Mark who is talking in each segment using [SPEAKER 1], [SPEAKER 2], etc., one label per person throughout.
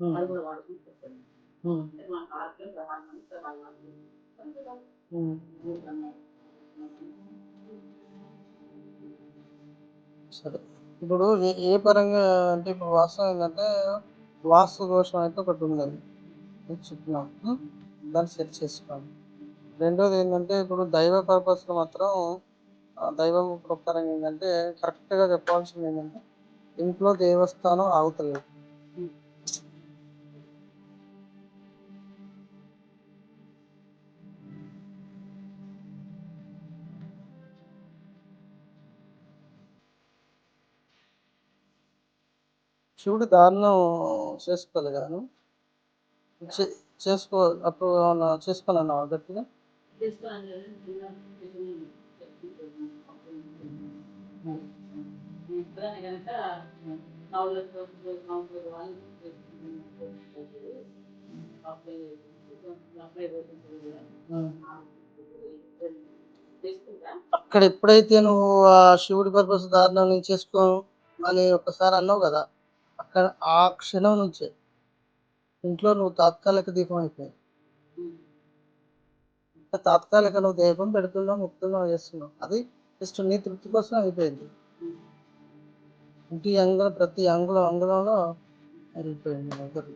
[SPEAKER 1] అది కూడా మా ఆరోగ్యం
[SPEAKER 2] సరే. ఇప్పుడు ఏ ఏ పరంగా అంటే ఇప్పుడు వాస్తవం ఏంటంటే వాస్తు దోషం అయితే ఒకటి ఉందండి. ఇది చెప్పినాం దాన్ని సెట్ చేసుకోండి రెండోది ఏంటంటే ఇప్పుడు దైవ పర్పస్లో మాత్రం దైవం ప్రకారం ఏంటంటే కరెక్ట్గా చెప్పాల్సింది ఏంటంటే ఇంట్లో దేవస్థానం ఆగుతలేదు. శివుడు దారుణం చేసుకోలేగాను చేసుకో అప్పుడు చేసుకోవాలన్నావా గట్టిగా అక్కడ ఎప్పుడైతే నువ్వు ఆ శివుడి పర్పస్ దారుణం నుంచి చేసుకో అని ఒకసారి అన్నావు కదా అక్కడ ఆ క్షణం నుంచే. ఇంట్లో నువ్వు తాత్కాలిక దీపం అయిపోయింది తాత్కాలిక నువ్వు దీపం పెడుతున్నావు ముక్తున్నావు చేస్తున్నావు అది జస్ట్ నీ తృప్తి కోసం అయిపోయింది. ఇంటి అంగ ప్రతి అంగుళం అంగుళంలో వెళ్ళిపోయింది అందరు.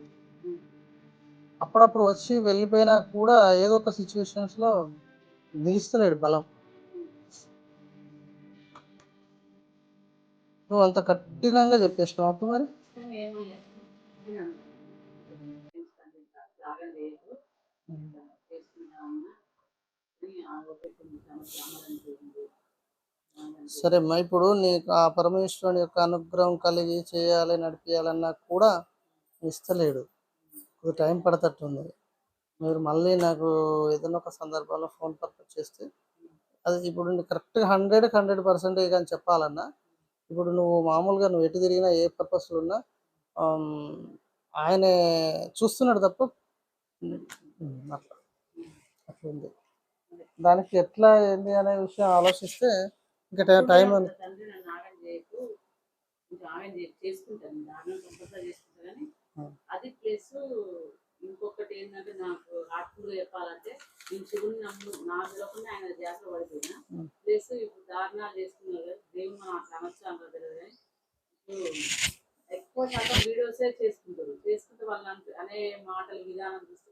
[SPEAKER 2] అప్పుడప్పుడు వచ్చి వెళ్ళిపోయినా కూడా ఏదో ఒక సిచ్యువేషన్స్లో నిలుస్తలేడు బలం. నువ్వు అంత కఠినంగా చెప్పేసినావు అప్పుడు మరి? సరే అమ్మా ఇప్పుడు నీకు ఆ పరమేశ్వరుని యొక్క అనుగ్రహం కలిగి చేయాలి నడిపించాలన్నా కూడా ఇస్తలేడు. కొద్ది టైం పడతట్టుంది. మీరు మళ్ళీ నాకు ఏదైనా ఒక సందర్భంలో ఫోన్ పర్పస్ చేస్తే అది ఇప్పుడు కరెక్ట్గా హండ్రెడ్ హండ్రెడ్ పర్సెంటేజ్ అని చెప్పాలన్నా ఇప్పుడు నువ్వు మామూలుగా నువ్వు ఎటు తిరిగినా ఏ పర్పస్లో ఉన్నా ఆయన ఆయనే చూస్తున్నాడు తప్ప అట్లా అట్లా. ఉంది దానికి ఎట్లా ఏంది అనే విషయం ఆలోచిస్తే ఇంకా టై-.
[SPEAKER 1] అది ప్లస్ ఇంకొకటి ఏంటంటే నాకు హార్ట్ఫుల్ చెప్పాలంటే నేను శివుని నమ్ము నా తెలియకుండా ఆయన ధ్యాస పడిపోయినా. ప్లస్ ఇప్పుడు దారుణాలు చేస్తున్నారు కదా దేవుడు తెలియదు కానీ ఇప్పుడు ఎక్కువ శాతం వీడియోసే చేసుకుంటారు. చేసుకుంటే వాళ్ళు అనే మాటల విధానం చూస్తుంటే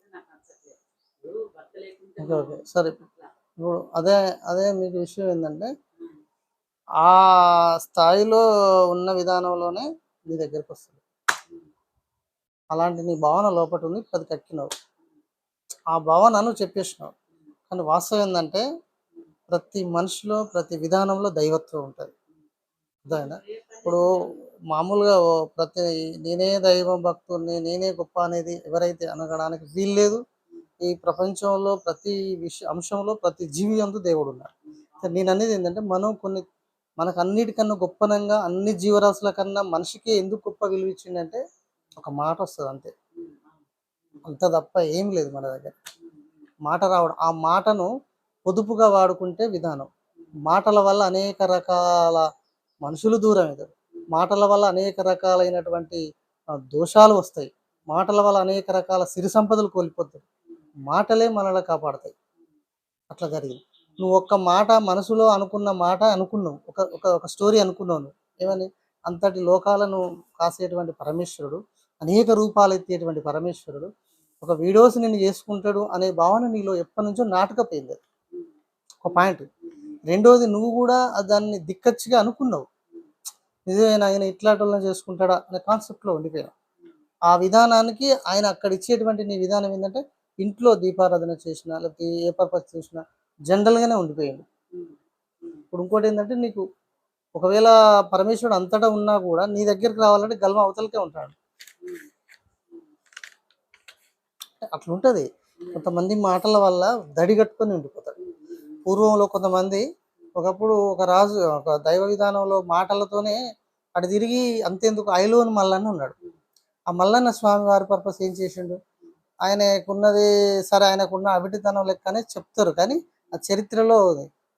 [SPEAKER 2] ఓకే ఓకే. సరే. ఇప్పుడు అదే అదే మీకు విషయం ఏంటంటే. ఆ స్థాయిలో ఉన్న విధానంలోనే నీ దగ్గరికి వస్తుంది. అలాంటి నీ భావన లోపల ఉంది పది కక్కినావు ఆ భావనను చెప్పేసినావు. కానీ వాస్తవం ఏంటంటే ప్రతి మనిషిలో ప్రతి విధానంలో దైవత్వం ఉంటుంది. అర్థమైందా? ఇప్పుడు మామూలుగా ప్రతి నేనే దైవం భక్తుడిని నేనే గొప్ప అనేది ఎవరైతే అనగడానికి వీల్లేదు. ఈ ప్రపంచంలో ప్రతి విష అంశంలో ప్రతి జీవి అందు దేవుడు ఉన్నాడు నేను అనేది ఏంటంటే మనం కొన్ని మనకు అన్నిటికన్నా గొప్పనంగా అన్ని జీవరాశుల కన్నా మనిషికి ఎందుకు గొప్ప విలువ ఇచ్చిందంటే ఒక మాట వస్తుంది అంతే. అంత తప్ప ఏం లేదు మన దగ్గర. మాట రావడం ఆ మాటను పొదుపుగా వాడుకుంటే విధానం. మాటల వల్ల అనేక రకాల మనుషులు దూరం అవుతారు మాటల వల్ల అనేక రకాలైనటువంటి దోషాలు వస్తాయి. మాటల వల్ల అనేక రకాల సిరి సంపదలు కోల్పోతాయి. మాటలే మనల్ని కాపాడతాయి. అట్లా జరిగింది. నువ్వు ఒక్క మాట మనసులో అనుకున్న మాట అనుకున్నావు. ఒక ఒక ఒక స్టోరీ అనుకున్నావు నువ్వు. ఏమని? అంతటి లోకాలను కాసేటువంటి పరమేశ్వరుడు అనేక రూపాలు ఎత్తేటువంటి పరమేశ్వరుడు ఒక వీడియోస్ నేను చేసుకుంటాడు అనే భావన నీలో ఎప్పటి నుంచో నాటకపోయింది. ఒక పాయింట్. రెండోది నువ్వు కూడా దాన్ని దిక్కచ్చిగా అనుకున్నావు. నిజమేనా ఆయన ఇట్లాంటి వాళ్ళని చేసుకుంటాడా అనే కాన్సెప్ట్లో ఉండిపోయాను ఆ విధానానికి ఆయన అక్కడ ఇచ్చేటువంటి నీ విధానం ఏంటంటే ఇంట్లో దీపారాధన చేసినా లేకపోతే ఏ పర్పస్ చేసినా జనరల్గానే ఉండిపోయాడు. ఇప్పుడు ఇంకోటి ఏంటంటే నీకు ఒకవేళ పరమేశ్వరుడు అంతటా ఉన్నా కూడా నీ దగ్గరికి రావాలంటే గల్మ అవతలకే ఉంటాడు. అట్లుంటుంది కొంతమంది మాటల వల్ల దడి కట్టుకొని ఉండిపోతాడు. పూర్వంలో కొంతమంది ఒకప్పుడు ఒక రాజు ఒక దైవ విధానంలో మాటలతోనే అటు తిరిగి అంతేందుకు ఐలోని మల్లన్న ఉన్నాడు. ఆ మల్లన్న స్వామి వారి పర్పస్ ఏం చేసిండు? ఆయనకున్నది సరే ఆయనకున్న అవిటితనం లెక్కనే చెప్తారు. కానీ ఆ చరిత్రలో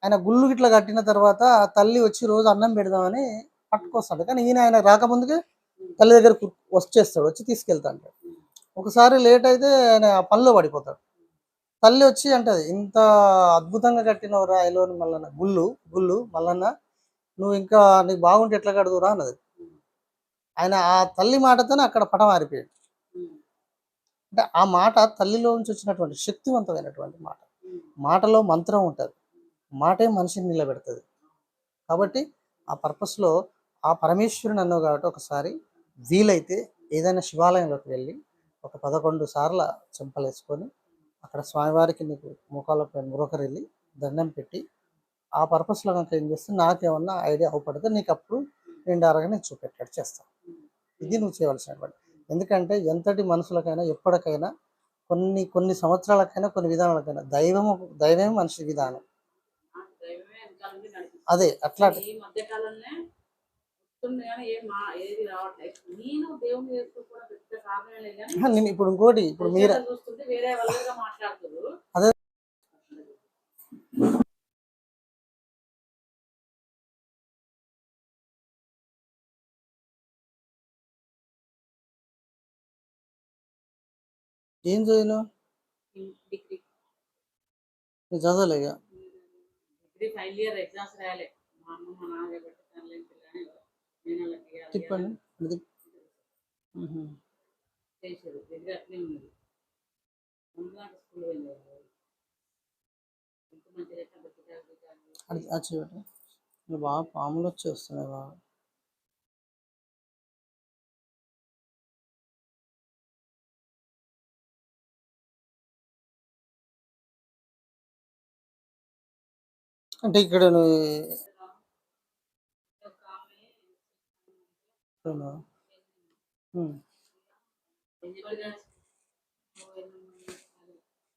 [SPEAKER 2] ఆయన గుళ్ళు గిట్ల కట్టిన తర్వాత తల్లి వచ్చి రోజు అన్నం పెడదామని పట్టుకొస్తాడు. కానీ ఈయన ఆయన రాకముందుకే తల్లి దగ్గర వచ్చేస్తాడు వచ్చి తీసుకెళ్తాడు ఒకసారి లేట్ అయితే ఆయన ఆ పనిలో పడిపోతాడు. తల్లి వచ్చి అంటది ఇంత అద్భుతంగా కట్టిన రాయలోని మల్లన్న గుళ్ళు గుళ్ళు మల్లన్న నువ్వు ఇంకా నీకు బాగుంటే ఎట్లా కడుదురా అన్నది. ఆయన ఆ తల్లి మాటతోనే అక్కడ పటం ఆరిపోయాడు. అంటే ఆ మాట తల్లిలో నుంచి వచ్చినటువంటి శక్తివంతమైనటువంటి మాట. మాటలో మంత్రం ఉంటుంది. మాటే మనిషిని నిలబెడుతుంది. కాబట్టి ఆ పర్పస్లో ఆ పరమేశ్వరుని అన్నావు కాబట్టి ఒకసారి వీలైతే ఏదైనా శివాలయంలోకి వెళ్ళి ఒక పదకొండు సార్ల చెంపలేసుకొని అక్కడ స్వామివారికి నీకు ముఖాలపై మురకరెళ్ళి దండం పెట్టి ఆ పర్పస్లో కనుక ఏం చేస్తే నాకేమన్నా ఐడియా అవపడితే నీకు అప్పుడు నిండారగా నేను చూపెట్టాడు చేస్తాను. ఇది నువ్వు చేయవలసినటువంటి. ఎందుకంటే ఎంతటి మనుషులకైనా ఎప్పటికైనా కొన్ని కొన్ని సంవత్సరాలకైనా కొన్ని విధానాలకైనా దైవము దైవమే మనిషి విధానం. అదే అట్లా
[SPEAKER 1] నేను
[SPEAKER 2] ఇప్పుడు ఇంకోటి ఇప్పుడు మీరు అదే. ఏం
[SPEAKER 1] డిగ్రీ.
[SPEAKER 2] నేను చదవలే ఇక
[SPEAKER 1] డిగ్రీ ఫైనల్ ఇయర్ ఎగ్జామ్స్ రాయాలి. మా అమ్మ మా నాన్న కాబట్టి
[SPEAKER 2] తిప్పండి. అది చూడండి బాగా పాములు వచ్చి వస్తున్నాయి బాగా. అంటే ఇక్కడ
[SPEAKER 1] হুম